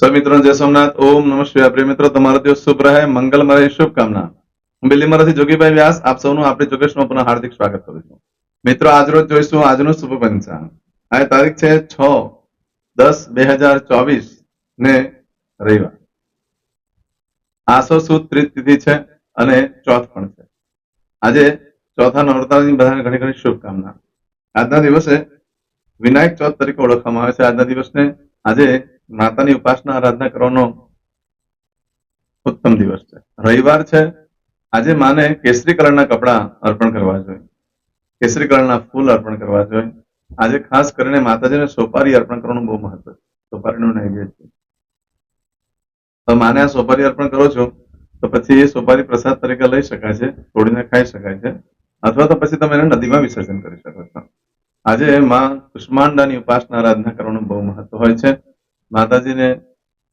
સૌ જય સોમનાથ. ઓમ નમઃ પ્રિય મિત્રો, તમારો દિવસ શુભ રહે. મંગલમય શુભકામના. હું બિલીમરાથી જોગીભાઈ વ્યાસ. આપ સૌનું આપણી જોગેશમાં પુનઃ હાર્દિક સ્વાગત કરું છું. મિત્રો આજરોજ જોઈશું આજનું શુભ પંચાંગ. આ તારીખ છે છ દસ બે હજાર ચોવીસ ને રવિવાર. આસો સુદ ત્રીજ તિથિ છે અને ચોથ પણ છે. આજે ચોથા નવરાત્રિની બધાને ઘણી ઘણી શુભકામના. આજના દિવસે વિનાયક ચોથ તરીકે ઓળખવામાં આવે છે. આજના દિવસને આજે માતાની ઉપાસના આરાધના કરવાનો ઉત્તમ દિવસ છે. રવિવાર છે. આજે માને કેસરી કલરના કપડા અર્પણ કરવા જોઈએ. કેસરી કલરના ફૂલ અર્પણ કરવા જોઈએ. આજે ખાસ કરીને માતાજીને સોપારી અર્પણ કરવાનું બહુ મહત્વ છે. સોપારીનું નૈવેદ્ય તો માને આ સોપારી અર્પણ કરો છો, તો પછી એ સોપારી પ્રસાદ તરીકે લઈ શકાય છે, તોડીને ખાઈ શકાય છે, અથવા તો પછી તમે એને નદીમાં વિસર્જન કરી શકો છો. આજે માં કુષ્માંડાની ઉપાસના આરાધના કરવાનું બહુ મહત્વ હોય છે. માતાજીને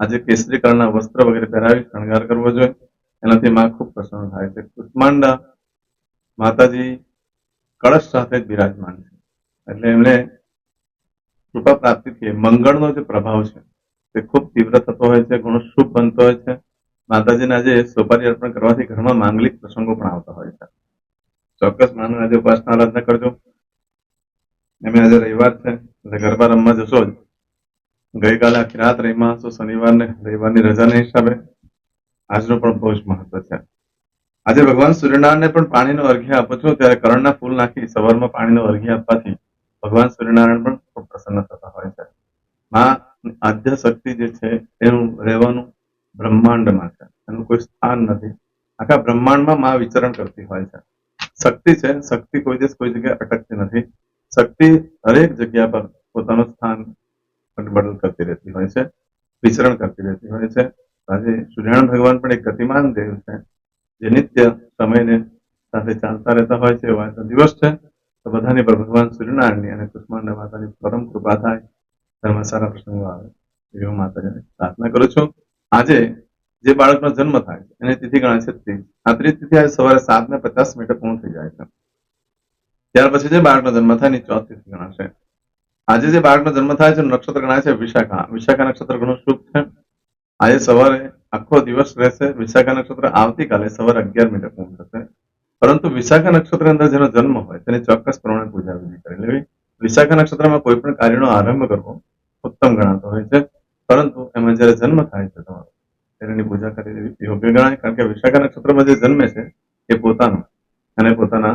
આજે કેસરી કળના વસ્ત્ર વગેરે પહેરાવી શણગાર કરવો જોઈએ. એનાથી માં ખૂબ પ્રસન્ન થાય છે. કુષ્માંડા માતાજી કળશ સાથે જ બિરાજમાન છે. એટલે એમને કૃપા પ્રાપ્તિથી મંગળનો જે પ્રભાવ છે, તે ખૂબ તીવ્ર થતો હોય છે, ઘણો શુભ બનતો હોય છે. માતાજીને આજે સોપારી અર્પણ કરવાથી ઘરમાં માંગલિક પ્રસંગો પણ આવતા હોય છે. ચોક્કસ માનવ આજે ઉપાસના આરાધના કરજો. એમ આજે રવિવાર છે, એટલે ગરબા રમવા જશો જ. ગઈકાલે આખી રાત રહીમાં હશો શનિવારને, રવિવારની રજાના હિસાબે. આજનો પણ બહુ જ મહત્વ છે. આજે ભગવાન સૂર્યનારાયણને પણ પાણીનો અર્ઘ્ય આપો છો. ત્યારે કરણના ફૂલ નાખી સવારમાં પાણીનો અર્ઘ્ય આપવાથી ભગવાન સૂર્યનારાયણ પણ ખૂબ પ્રસન્ન થતા હોય છે. માં આદ્ય શક્તિ જે છે એનું રહેવાનું બ્રહ્માંડમાં છે. એનું કોઈ સ્થાન નથી. આખા બ્રહ્માંડમાં માં વિચરણ કરતી હોય છે. શક્તિ છે, શક્તિ કોઈ દિવસ કોઈ જગ્યાએ અટકતી નથી. શક્તિ હરેક જગ્યા પર પોતાનું સ્થાન બદલ કરતી રહેતી હોય છે, વિચરણ કરતી રહેતી હોય છે. આજે સૂર્યનારાયણ ભગવાન પણ એક ગતિમાન દેવ છે, જે નિત્ય સમયને સાથે ચાલતા રહેતા હોય છે એવા દિવસ છે. તો બધાની પર ભગવાન સૂર્યનારાયણની અને કુષ્માંડ માતાની પરમ કૃપા થાય ઘરમાં સારા પ્રસંગો આવે. એવી હું માતાજીને પ્રાર્થના કરું છું. આજે જે બાળકનો જન્મ થાય છે, એને તિથિ ગણાય છે ત્રીજ આ ત્રીજ તિથિ આજે સવારે સાત ને પચાસ મિનિટે પૂર્ણ થઈ જાય છે. ત્યાર પછી જે બાળકનો જન્મ થાય, એની ચોથ તિથિ ગણાશે. આજે જે બાળકનો જન્મ થાય છે નક્ષત્ર ગણાય છે વિશાખા. વિશાખા નક્ષત્ર ઘણું શુભ છે. આજે સવારે આખો દિવસ રહેશે. વિશાખા નક્ષત્ર આવતીકાલે સવારે અગિયાર મિનિટે પૂર્ણ થશે. પરંતુ વિશાખા નક્ષત્ર અંદર જેનો જન્મ હોય, તેની ચોક્કસ પ્રમાણે પૂજા વિધિ કરી લેવી. વિશાખા નક્ષત્રમાં કોઈ પણ કાર્યનો આરંભ કરવો ઉત્તમ ગણાતો હોય છે. પરંતુ એમાં જ્યારે જન્મ થાય છે તમારો તેની પૂજા કરી દેવી યોગ્ય ગણાય. કારણ કે વિશાખા નક્ષત્રમાં જે જન્મે છે, એ પોતાનો અને પોતાના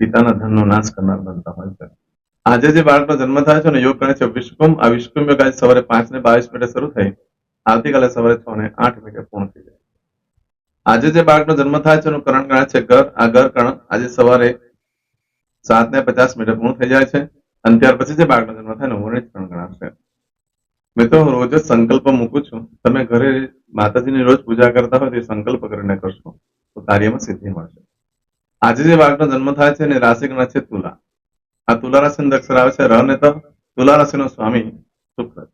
પિતાના ધનનો નાશ કરનાર બનતા હોય છે. આજે જે બાળકનો જન્મ થાય છે ને યોગ ગણે છે વિશ્વકુંભ, આ વિશ્વકુંભ યોગ આજે સવારે પાંચ ને બાવીસ મિનિટે શરૂ થઈ. આવતીકાલે સવારે છ ને આઠ મિનિટે પૂર્ણ થઈ જાય. આજે જે બાળકનો જન્મ થાય છે એનું કરણ ગણાય છે ઘર. આ ઘર કરણ આજે સવારે સાત ને પચાસ મિનિટે પૂર્ણ થઈ જાય છે. અને ત્યાર પછી જે બાળકનો જન્મ થાય ને વર્ણિત કરણ ગણાશે. મિત્રો, હું રોજ સંકલ્પ મૂકું છું. તમે ઘરે માતાજીની રોજ પૂજા કરતા હોય તો એ સંકલ્પ કરીને કરશો તો કાર્યમાં સિદ્ધિ મળશે. આજે જે બાળકનો જન્મ થાય છે ને રાશિ ગણાય છે તુલા. આ તુલારાશિ આવે છે ર ને તો તુલા રાશિનો સ્વામી શુક્ર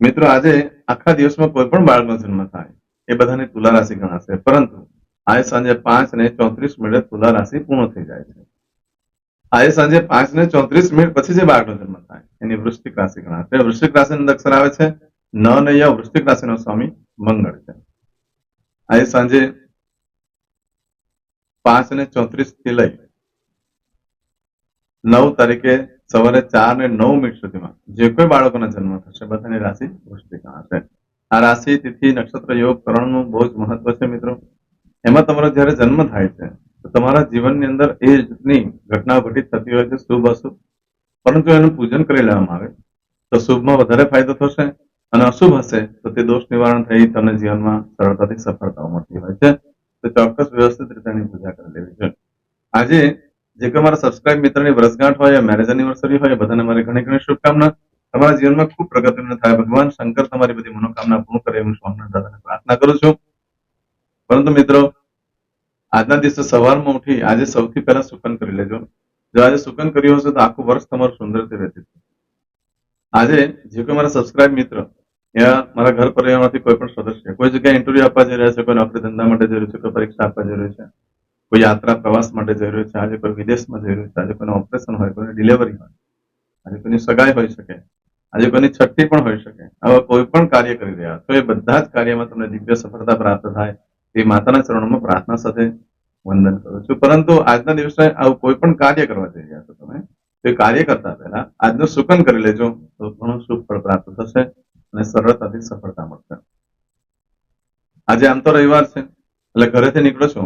મિત્રો, આજે આખા દિવસમાં કોઈ પણ બાળકનો જન્મ થાય, એ બધાને તુલા રાશિ ગણાશે. પરંતુ આજે સાંજે પાંચ ને ચોત્રીસ મિનિટે તુલા રાશિ પૂર્ણ થઈ જાય છે. આજે સાંજે પાંચ ને ચોત્રીસ મિનિટ પછી જે બાળકનો જન્મ થાય, એની વૃશ્ચિક રાશિ ગણાશે. વૃશ્ચિક રાશિ અક્ષર આવે છે, ન નૈયા વૃશ્ચિક રાશિનો સ્વામી મંગળ છે. આજે સાંજે પાંચ ને ચોત્રીસથી લઈ નવ તારીખે સવારે ચાર ને નવ મિનિટ સુધીમાં જે કોઈ બાળકોના જન્મ થશે, બધાની રાશિ વૃષ્ટિકા હશે. આ રાશિ, તિથિ, નક્ષત્ર, યોગ, કરણનું બહુ જ મહત્વ છે મિત્રો. એમાં તમારો જ્યારે જન્મ થાય છે, તો તમારા જીવનની અંદર એ જની ઘટના ઘટિત થતી હોય છે, શુભ અશુભ. પરંતુ એનું પૂજન કરી લેવામાં આવે, તો શુભમાં વધારે ફાયદો થશે અને અશુભ હશે, તો તે દોષ નિવારણ થઈ તમને જીવનમાં સરળતાથી સફળતાઓ મળતી હોય છે. તો ચોક્કસ વ્યવસ્થિત રીતે પૂજા કરી લેવી જોઈએ. આજે જે કોઈ મારા સબસ્ક્રાઇબ મિત્રની વર્ષગાંઠ હોય મેરેજ એનિવર્સરી હોય બધાને મારી ઘણી ઘણી શુભકામના. તમારા જીવનમાં ખૂબ પ્રગતિ થાય. ભગવાન શંકર તમારી બધી મનોકામના પૂર્ણ કરે એવું સ્વામિનારાયણ દાદાને પ્રાર્થના કરું છું. પરંતુ મિત્રો, આજના દિવસે સવારમાં ઉઠી આજે સૌથી પહેલા સુકન કરી લેજો. જો આજે સુકન કર્યું હશે તો આખું વર્ષ તમારું સુંદર રહેતી આજે જે કોઈ મારા સબસ્ક્રાઇબ મિત્ર, યા મારા ઘર પરિવારમાંથી કોઈ પણ સદસ્ય, કોઈ જગ્યાએ ઇન્ટરવ્યુ આપવા જઈ રહ્યા છે, કોઈ નોકરી ધંધા માટે જઈ રહ્યું છે, કોઈ પરીક્ષા આપવા જઈ રહ્યું છે કોઈ યાત્રા પ્રવાસ માટે જઈ રહ્યો છે, આજે કોઈ વિદેશમાં જઈ રહ્યો છે, આજે કોઈનું ઓપરેશન હોય, કોઈની ડિલિવરી હોય, આજે કોઈની સગાઈ હોઈ શકે, આજે કોઈની છઠ્ઠી પણ હોઈ શકે, આવા કોઈ પણ કાર્ય કરી રહ્યા, તો એ બધા જ કાર્યમાં તમને દિવ્ય સફળતા પ્રાપ્ત થાય એ માતાના ચરણોમાં પ્રાર્થના સાથે વંદન કરું છું. પરંતુ આજના દિવસે આવું કોઈ પણ કાર્ય કરવા જઈ રહ્યા છો તમે, તો એ કાર્ય કરતા પહેલા આજનું સુકન કરી લેજો, તો ઘણું સુખ ફળ પ્રાપ્ત થશે અને સરળતાથી સફળતા મળશે. આજે આમ તો રવિવાર છે, એટલે ઘરેથી નીકળો છો?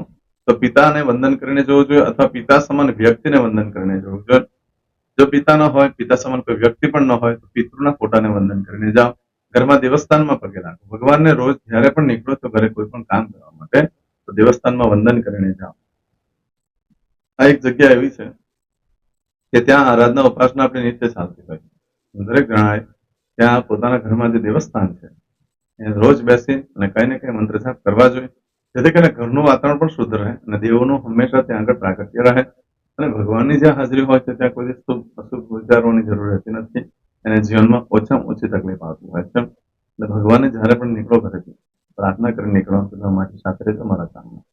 તો પિતાને વંદન કરીને જવું જોઈએ અથવા પિતા સમાન વ્યક્તિને વંદન કરીને જવું જોઈએ. જો પિતા ન હોય, પિતા સમાન કોઈ વ્યક્તિ પણ ન હોય, તો પિતૃના ફોટાને વંદન કરીને જાઓ. ઘરમાં દેવસ્થાનમાં પગે લાગો ભગવાનને રોજ જયારે પણ નીકળો તો ઘરે કોઈ પણ કામ કરવા માટે તો દેવસ્થાનમાં વંદન કરીને જાઓ. આ એક જગ્યા એવી છે કે ત્યાં આરાધના ઉપાસના આપણે નિત્ય ચાલતી હોય દરેક જણાએ ત્યાં પોતાના ઘરમાં જે દેવસ્થાન છે. રોજ બેસી અને કઈ ને કઈ મંત્ર જાપ કરવા જોઈએ. જેથી કરીને ઘરનું વાતાવરણ પણ શુદ્ધ રહે અને દેવોનું હંમેશા ત્યાં આગળ પ્રાગટ્ય રહે. અને ભગવાનની જ્યાં હાજરી હોય છે, ત્યાં કોઈ શુભ, અશુભ વિચારવાની જરૂર રહેતી નથી એને જીવનમાં ઓછામાં ઓછી તકલીફ આવતી હોય છે. એટલે ભગવાને જ્યારે પણ નીકળો ઘરેથી પ્રાર્થના કરીને નીકળો તો તમારી સાથે રહે તમારા કામમાં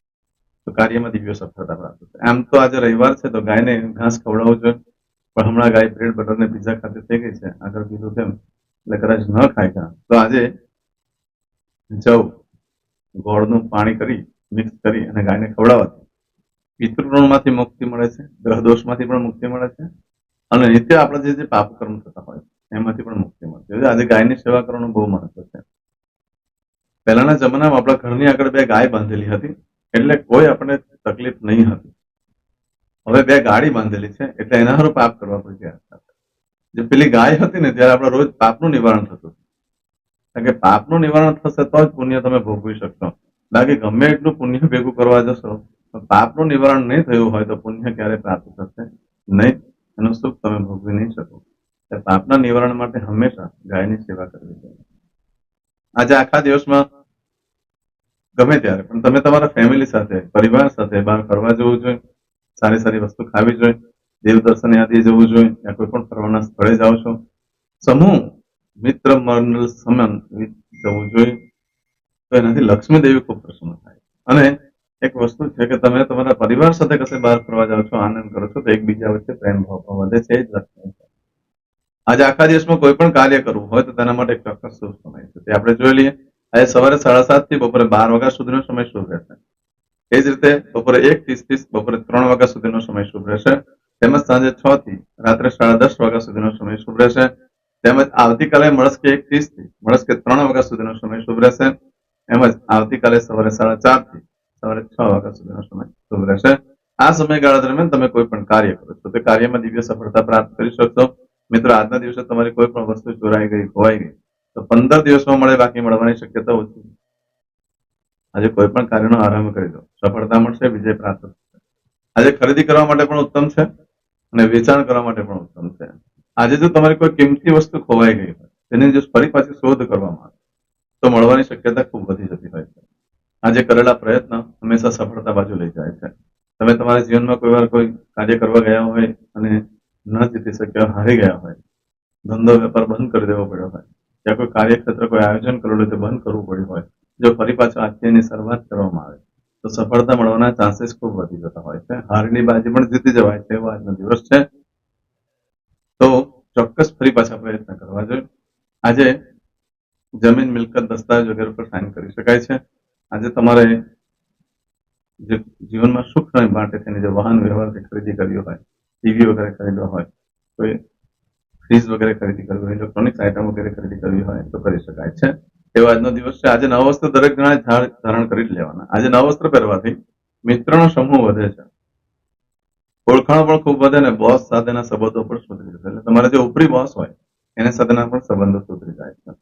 તો કાર્યમાં દિવ્ય સફળતા પ્રાપ્ત થાય. આમ તો આજે રવિવાર છે, તો ગાયને ઘાસ ખવડાવવું જોઈએ. પણ હમણાં ગાય બ્રેડ, બટર ને પીઝા ખાતે થઈ ગઈ છે. આગળ કીધું તેમ, એટલે કદાચ ન ખાય તો આજે જવ. ગોળનું પાણી કરી, મિક્સ કરી અને ગાયને ખવડાવવાથી પિતૃઋણમાંથી મુક્તિ મળે છે ગ્રહ દોષમાંથી પણ મુક્તિ મળે છે અને નિત્ય આપણે જે જે પાપ કર્મ થતા હોય એમાંથી પણ મુક્તિ મળે છે. આજે ગાયની સેવા કરવાનું બહુ મહત્વ છે. પહેલાના જમાનામાં આપણા ઘરની આગળ બે ગાય બાંધેલી હતી, એટલે કોઈ આપણને તકલીફ નહીં હતી. હવે બે ગાડી બાંધેલી છે, એટલે એના હારું પાપ કરવા પડે જે પેલી ગાય હતી ને, ત્યારે આપણે રોજ પાપનું નિવારણ થતું કે પાપનું નિવારણ થશે તો જ પુણ્ય તમે ભોગવી શકશો. બાકી ગમે એટલું પુણ્ય ભેગું કરવા જશો, તો પાપનું નિવારણ નહીં થયું હોય તો પુણ્ય ક્યારે પ્રાપ્ત થશે? નહીં. એનું સુખ તમે ભોગવી નહીં શકો. પાપના નિવારણ માટે હંમેશા ગાયની સેવા કરવી જોઈએ. આજે આખા દિવસમાં ગમે ત્યારે, પણ તમે તમારા ફેમિલી સાથે, પરિવાર સાથે બહાર ફરવા જવું જોઈએ, સારી સારી વસ્તુ ખાવી જોઈએ દેવ દર્શન યાદી જવું જોઈએ, યા કોઈ પણ ફરવાના સ્થળે જાઓ છો. સમૂહ મિત્ર મંડળ સમન જવું જોઈએ. તો એનાથી લક્ષ્મી દેવી ખૂબ પ્રસન્ન થાય. અને એક વસ્તુ છે કે તમે તમારા પરિવાર સાથે કશે બહાર ફરવા જાઓ છો, આનંદ કરો છો, તો એકબીજા વચ્ચે પ્રેમ ભાવ પણ વધે છે જ લક્ષ્મી આજે આખા દિવસમાં કોઈ પણ કાર્ય કરવું હોય તો તેના માટે ચોક્કસ શુભ સમય છે. તે આપણે જોઈ લઈએ. આજે સવારે સાડા સાતથી બપોરે બાર વાગ્યા સુધીનો સમય શુભ રહેશે. એ જ રીતે બપોરે એક ત્રીસથી બપોરે ત્રણ વાગ્યા સુધીનો સમય શુભ રહેશે. તેમજ સાંજે છ થી રાત્રે સાડા દસ વાગ્યા સુધીનો સમય શુભ રહેશે. તેમજ આવતીકાલે મળસ્કે એક ત્રીસથી મળસ્કે ત્રણ વાગ્યા સુધીનો સમય શુભ રહેશે. એમજ આવતીકાલે સવારે સાડા ચારથી સવારે છ વાગ્યા સુધીનો સમય શુભ રહેશે. આ સમયગાળા દરમિયાન તમે કોઈ પણ કાર્ય કરો છો. તે કાર્યમાં દિવ્ય સફળતા પ્રાપ્ત કરી શકશો. મિત્રો, આજના દિવસે તમારી કોઈ પણ વસ્તુ ચોરાઈ ગઈ ખોવાઈ ગઈ તો પંદર દિવસમાં મળે, બાકી મળવાની શક્યતા ઓછી આજે કોઈ પણ કાર્યનો આરંભ કરી દો. સફળતા મળશે, વિજય પ્રાપ્ત થશે. આજે ખરીદી કરવા માટે પણ ઉત્તમ છે અને વેચાણ કરવા માટે પણ ઉત્તમ છે. આજે જો તમારી કોઈ કિંમતી વસ્તુ ખોવાઈ ગઈ હોય, તેની જો ફરી પાછી શોધ કરવામાં આવે, તો મળવાની શક્યતા ખૂબ વધી જતી હોય છે. આજે કરેલા પ્રયત્ન હંમેશા સફળતા બાજુ લઈ જાય છે. તમે તમારા જીવનમાં કોઈ વાર કોઈ કાર્ય કરવા ગયા હોય અને ન જીતી શક્યા, હારી ગયા હોય, ધંધો વેપાર બંધ કરી દેવો પડ્યો હોય, યા કોઈ કાર્યક્ષેત્ર કોઈ આયોજન કરેલું તે બંધ કરવું પડ્યું હોય, જો ફરી પાછો આજની શરૂઆત કરવામાં આવે, તો સફળતા મળવાના ચાન્સીસ ખૂબ વધી જતા હોય છે. હારની બાજી પણ જીતી જવાય છે એવો આજનો દિવસ છે. તો ચોક્કસ ફરી પાછા પ્રયત્ન કરવા જોઈએ. આજે જમીન મિલકત દસ્તાવેજ વગેરે પર સાઇન કરી શકાય છે. આજે તમારે જે જીવનમાં સુખ માટે તેની જે વાહન વ્યવહાર ખરીદી કરવી હોય ટીવી વગેરે ખરીદવા હોય કોઈ ફ્રીજ વગેરે ખરીદી કરવી હોય ઇલેક્ટ્રોનિક્સ આઇટમ વગેરે ખરીદી કરવી હોય તો કરી શકાય છે. એવો આજનો દિવસ છે. આજે નવા વસ્ત્ર દરેક જણા ધાર- ધારણ કરી જ લેવાના. આજે નવા વસ્ત્ર પહેરવાથી મિત્રનો સમૂહ વધે છે. ઓળખાણો પણ ખૂબ વધે ને બોસ સાથેના સંબંધો પણ સુધરી જશે. એટલે તમારા જે ઉપરી બોસ હોય, એના સાથેના પણ સંબંધો સુધરી જાય છે.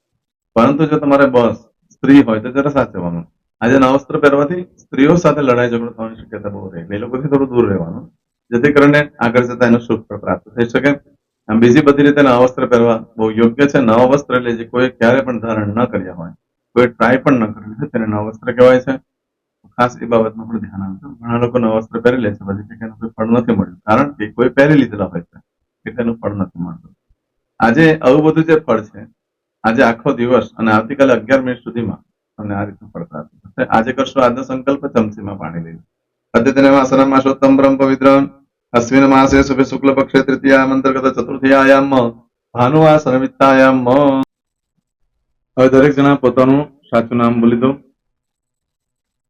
પરંતુ જો તમારે બોસ સ્ત્રી હોય, તો જરા સાચવવાનું. આજે નવસ્ત્ર વસ્ત્ર પહેરવાથી સ્ત્રીઓ સાથે લડાઈ ઝઘડો થવાની શક્યતા બહુ રહે એ લોકોથી થોડું દૂર રહેવાનું. જેથી કરીને આગળ જતા એનું સુખ પ્રાપ્ત થઈ શકે. આમ બીજી બધી રીતે નવા વસ્ત્ર પહેરવા બહુ યોગ્ય છે. નવા વસ્ત્ર એટલે જે કોઈ ક્યારે પણ ધારણ ન કર્યા હોય, કોઈ ટ્રાય પણ ન કર્યું હોય, તેને નવા વસ્ત્ર કહેવાય છે. ખાસ એ બાબતમાં પણ ધ્યાન આપજો. ઘણા લોકો નવા વસ્ત્ર પહેરી લે છે, પછી એનું કોઈ ફળ નથી મળ્યું. કારણ કે કોઈ પહેરી લીધેલા હોય છે કે તેનું ફળ નથી મળતું. આજે આવું બધું જે ફળ છે, આજે આખો દિવસ અને આવતીકાલે અગિયાર મિનિટ સુધીમાં તમને આ રીતનું ફળતા થશે. આજે કરશો આજનો સંકલ્પ ચમચીમાં પાણી લઈ અદ્યતને માસના માસોત્તમ બ્રહ્મ પવિત્ર અશ્વિન માસે શુભે શુક્લ પક્ષે તૃતીયા અંતર્ગત ચતુર્થીયાયામ ભાનુવા સર્વિતાયામ હવે દરેક જણા પોતાનું સાચું નામ બોલી દો.